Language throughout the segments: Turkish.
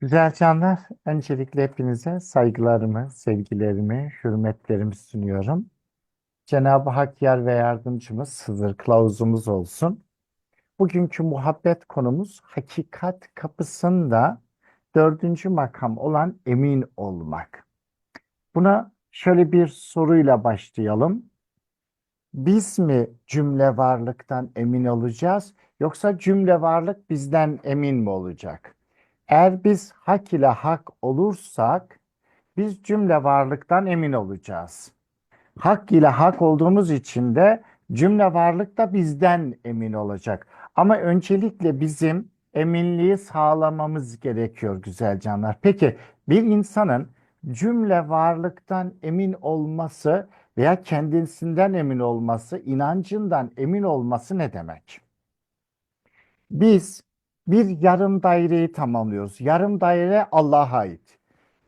Güzel canlar, öncelikle hepinize saygılarımı, sevgilerimi, hürmetlerimi sunuyorum. Cenab-ı Hak yar ve yardımcımız, Hızır kılavuzumuz olsun. Bugünkü muhabbet konumuz hakikat kapısında dördüncü makam olan emin olmak. Buna şöyle bir soruyla başlayalım. Biz mi cümle varlıktan emin olacağız, yoksa cümle varlık bizden emin mi olacak? Eğer biz hak ile hak olursak biz cümle varlıktan emin olacağız. Hak ile hak olduğumuz için de cümle varlık da bizden emin olacak. Ama öncelikle bizim eminliği sağlamamız gerekiyor güzel canlar. Peki bir insanın cümle varlıktan emin olması veya kendisinden emin olması, inancından emin olması ne demek? Biz bir yarım daireyi tamamlıyoruz. Yarım daire Allah'a ait.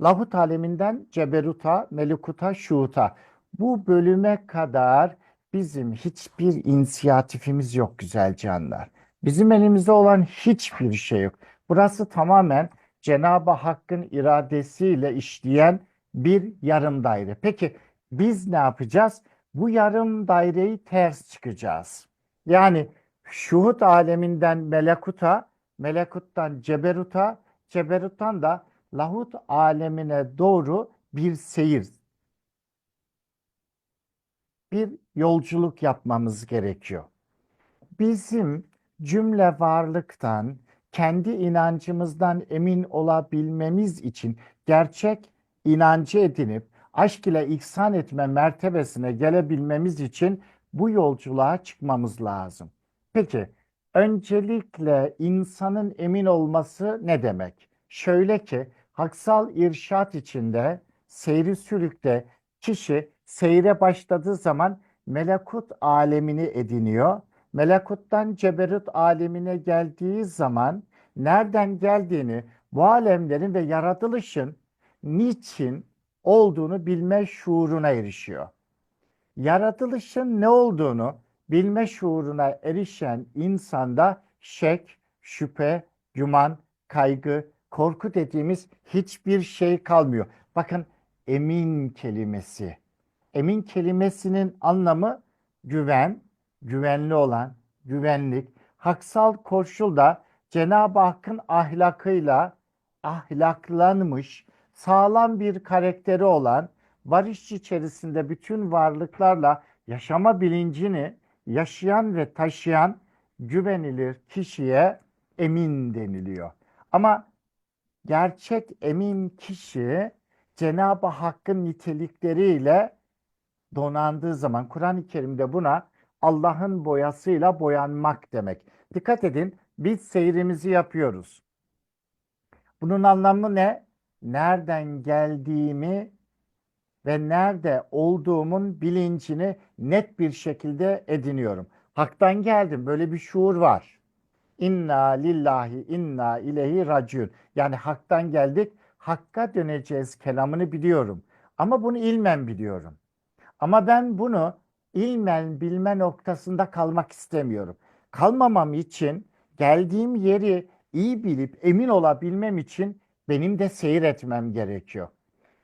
Lahut aleminden ceberuta, melekuta, şuuta. Bu bölüme kadar bizim hiçbir inisiyatifimiz yok güzel canlar. Bizim elimizde olan hiçbir şey yok. Burası tamamen Cenab-ı Hakk'ın iradesiyle işleyen bir yarım daire. Peki biz ne yapacağız? Bu yarım daireyi ters çıkacağız. Yani şuhut aleminden melekuta, melekuttan ceberuta, ceberuttan da lahut alemine doğru bir seyir, bir yolculuk yapmamız gerekiyor. Bizim cümle varlıktan, kendi inancımızdan emin olabilmemiz için gerçek inancı edinip aşk ile ihsan etme mertebesine gelebilmemiz için bu yolculuğa çıkmamız lazım. Peki, öncelikle insanın emin olması ne demek? Şöyle ki, haksal irşat içinde, seyri sülükte kişi seyre başladığı zaman melekut alemini ediniyor. Melekuttan ceberut alemine geldiği zaman nereden geldiğini, bu alemlerin ve yaratılışın niçin olduğunu bilme şuuruna erişiyor. Yaratılışın ne olduğunu bilme şuuruna erişen insanda şek, şüphe, güman, kaygı, korku dediğimiz hiçbir şey kalmıyor. Bakın emin kelimesi. Emin kelimesinin anlamı güven, güvenli olan, güvenlik. Haksal koşul da Cenab-ı Hakk'ın ahlakıyla ahlaklanmış, sağlam bir karakteri olan, barış içerisinde bütün varlıklarla yaşama bilincini yaşayan ve taşıyan güvenilir kişiye emin deniliyor. Ama gerçek emin kişi Cenab-ı Hakk'ın nitelikleriyle donandığı zaman Kur'an-ı Kerim'de buna Allah'ın boyasıyla boyanmak demek. Dikkat edin biz seyrimizi yapıyoruz. Bunun anlamı ne? Nereden geldiğimi ve nerede olduğumun bilincini net bir şekilde ediniyorum. Hak'tan geldim. Böyle bir şuur var. İnna lillahi inna ileyhi raciun. Yani haktan geldik. Hakka döneceğiz kelamını biliyorum. Ama bunu ilmen biliyorum. Ama ben bunu ilmen bilme noktasında kalmak istemiyorum. Kalmamam için geldiğim yeri iyi bilip emin olabilmem için benim de seyir etmem gerekiyor.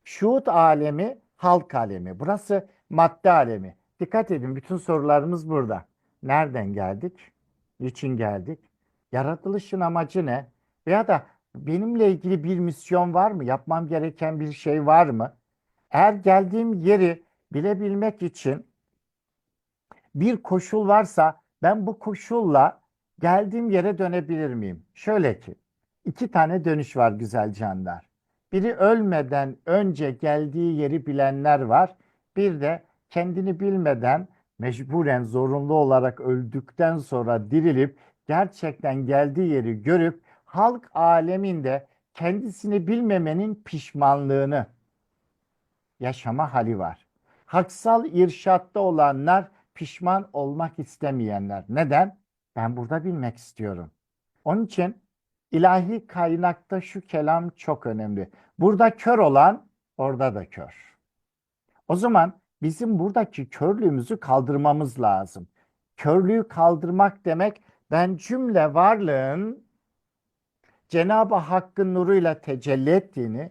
Şuhut alemi halk alemi. Burası madde alemi. Dikkat edin bütün sorularımız burada. Nereden geldik? Niçin geldik? Yaratılışın amacı ne? Veya da benimle ilgili bir misyon var mı? Yapmam gereken bir şey var mı? Eğer geldiğim yeri bilebilmek için bir koşul varsa ben bu koşulla geldiğim yere dönebilir miyim? Şöyle ki iki tane dönüş var güzel canlar. Biri ölmeden önce geldiği yeri bilenler var. Bir de kendini bilmeden mecburen zorunlu olarak öldükten sonra dirilip gerçekten geldiği yeri görüp halk aleminde kendisini bilmemenin pişmanlığını yaşama hali var. Haksal irşatta olanlar pişman olmak istemeyenler. Neden? Ben burada bilmek istiyorum. Onun için ilahi kaynakta şu kelam çok önemli. Burada kör olan orada da kör. O zaman bizim buradaki körlüğümüzü kaldırmamız lazım. Körlüğü kaldırmak demek ben cümle varlığın Cenab-ı Hakk'ın nuruyla tecelli ettiğini,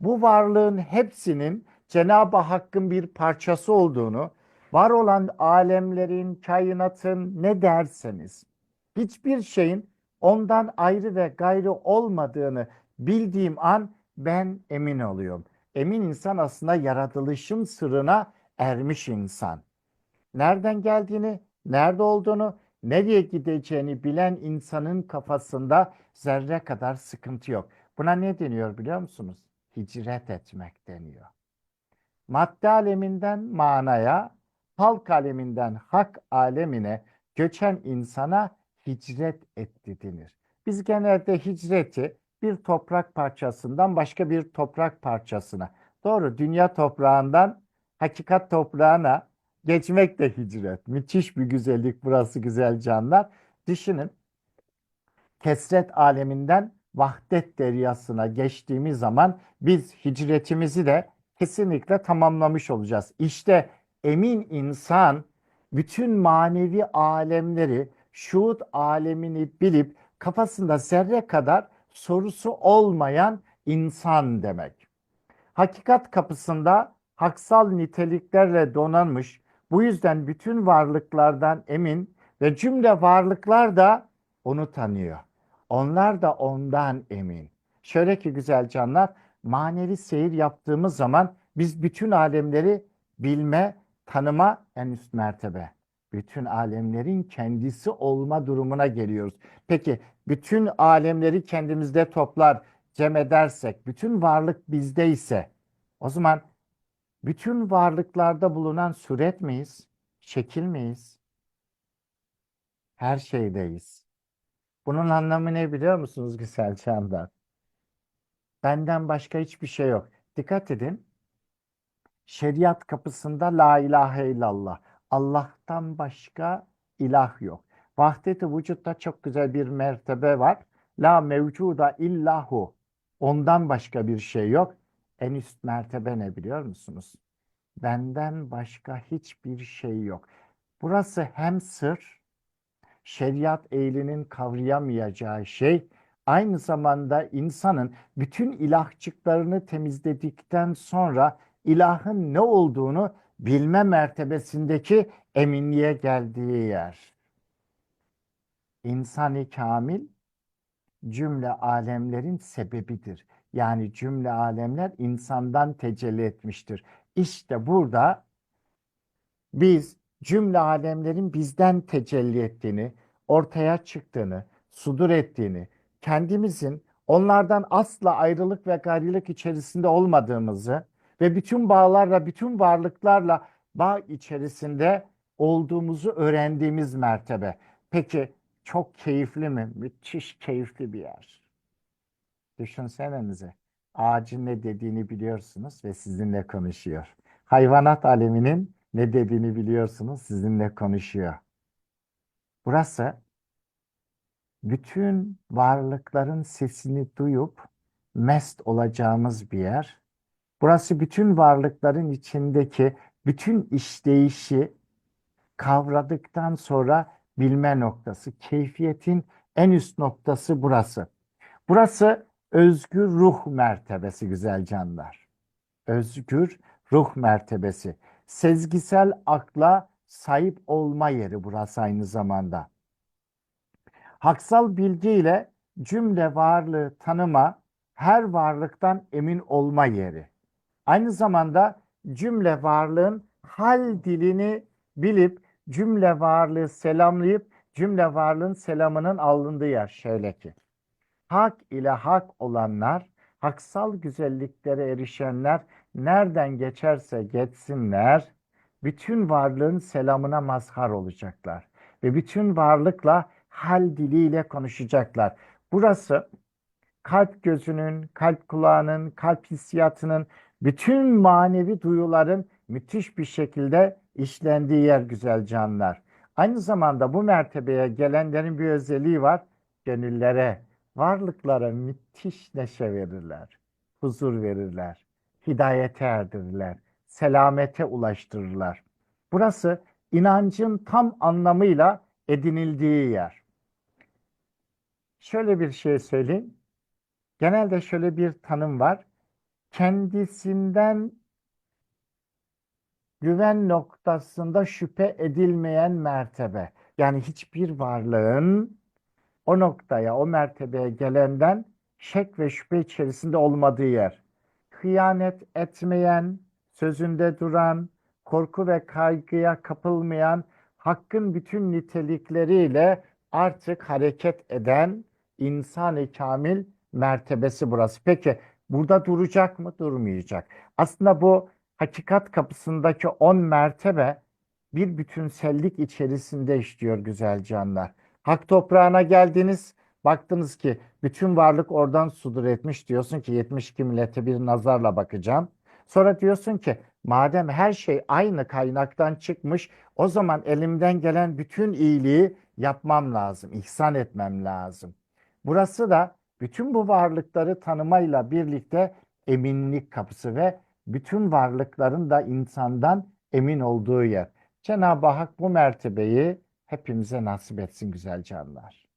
bu varlığın hepsinin Cenab-ı Hakk'ın bir parçası olduğunu, var olan alemlerin, kainatın ne derseniz, hiçbir şeyin ondan ayrı ve gayrı olmadığını bildiğim an ben emin oluyorum. Emin insan aslında yaratılışın sırrına ermiş insan. Nereden geldiğini, nerede olduğunu, nereye gideceğini bilen insanın kafasında zerre kadar sıkıntı yok. Buna ne deniyor biliyor musunuz? Hicret etmek deniyor. Madde aleminden manaya, halk aleminden hak alemine göçen insana hicret etti denir. Biz genelde hicreti bir toprak parçasından başka bir toprak parçasına, doğru dünya toprağından hakikat toprağına geçmek de hicret. Müthiş bir güzellik burası güzel canlar. Düşünün kesret aleminden vahdet deryasına geçtiğimiz zaman biz hicretimizi de kesinlikle tamamlamış olacağız. İşte emin insan bütün manevi alemleri, şuhud alemini bilip kafasında zerre kadar sorusu olmayan insan demek. Hakikat kapısında haksal niteliklerle donanmış, bu yüzden bütün varlıklardan emin ve cümle varlıklar da onu tanıyor. Onlar da ondan emin. Şöyle ki güzel canlar, manevi seyir yaptığımız zaman biz bütün alemleri bilme, tanıma en üst mertebe. Bütün alemlerin kendisi olma durumuna geliyoruz. Peki bütün alemleri kendimizde toplar, cem edersek, bütün varlık bizde ise o zaman bütün varlıklarda bulunan suret miyiz? Şekil miyiz? Her şeydeyiz. Bunun anlamı ne biliyor musunuz güzel canlar? Benden başka hiçbir şey yok. Dikkat edin. Şeriat kapısında la ilahe illallah. Allah'tan başka ilah yok. Vahdet-i vücutta çok güzel bir mertebe var. La mevcuda illahu. Ondan başka bir şey yok. En üst mertebe ne biliyor musunuz? Benden başka hiçbir şey yok. Burası hem sır, şeriat ehlinin kavrayamayacağı şey, aynı zamanda insanın bütün ilahçıklarını temizledikten sonra ilahın ne olduğunu bilme mertebesindeki eminliğe geldiği yer. İnsan-ı kamil cümle alemlerin sebebidir. Yani cümle alemler insandan tecelli etmiştir. İşte burada biz cümle alemlerin bizden tecelli ettiğini, ortaya çıktığını, sudur ettiğini, kendimizin onlardan asla ayrılık ve gayrılık içerisinde olmadığımızı ve bütün bağlarla, bütün varlıklarla bağ içerisinde olduğumuzu öğrendiğimiz mertebe. Peki çok keyifli mi? Müthiş keyifli bir yer. Düşünsenize. Ağacın ne dediğini biliyorsunuz ve sizinle konuşuyor. Hayvanat aleminin ne dediğini biliyorsunuz, sizinle konuşuyor. Burası bütün varlıkların sesini duyup mest olacağımız bir yer. Burası bütün varlıkların içindeki bütün işleyişi kavradıktan sonra bilme noktası. Keyfiyetin en üst noktası burası. Burası özgür ruh mertebesi güzel canlar. Özgür ruh mertebesi. Sezgisel akla sahip olma yeri burası aynı zamanda. Haksal bilgiyle cümle varlığı tanıma, her varlıktan emin olma yeri. Aynı zamanda cümle varlığın hal dilini bilip cümle varlığı selamlayıp cümle varlığın selamının alındığı yer şöyle ki. Hak ile hak olanlar, haksal güzelliklere erişenler nereden geçerse geçsinler, bütün varlığın selamına mazhar olacaklar. Ve bütün varlıkla hal diliyle konuşacaklar. Burası kalp gözünün, kalp kulağının, kalp hissiyatının, bütün manevi duyuların müthiş bir şekilde işlendiği yer güzel canlar. Aynı zamanda bu mertebeye gelenlerin bir özelliği var. Gönüllere, varlıklara müthiş neşe verirler. Huzur verirler. Hidayete erdirirler. Selamete ulaştırırlar. Burası inancın tam anlamıyla edinildiği yer. Şöyle bir şey söyleyeyim. Genelde şöyle bir tanım var. Kendisinden güven noktasında şüphe edilmeyen mertebe. Yani hiçbir varlığın o noktaya, o mertebeye gelenden şek ve şüphe içerisinde olmadığı yer. Hıyanet etmeyen, sözünde duran, korku ve kaygıya kapılmayan, hakkın bütün nitelikleriyle artık hareket eden insan-ı kamil mertebesi burası. Peki burada duracak mı? Durmayacak. Aslında bu hakikat kapısındaki 10 mertebe bir bütünsellik içerisinde işliyor güzel canlar. Hak toprağına geldiniz, baktınız ki bütün varlık oradan sudur etmiş. Diyorsun ki 72 millete bir nazarla bakacağım. Sonra diyorsun ki madem her şey aynı kaynaktan çıkmış, o zaman elimden gelen bütün iyiliği yapmam lazım, ihsan etmem lazım. Burası da bütün bu varlıkları tanımayla birlikte eminlik kapısı ve bütün varlıkların da insandan emin olduğu yer. Cenab-ı Hak bu mertebeyi hepimize nasip etsin güzel canlar.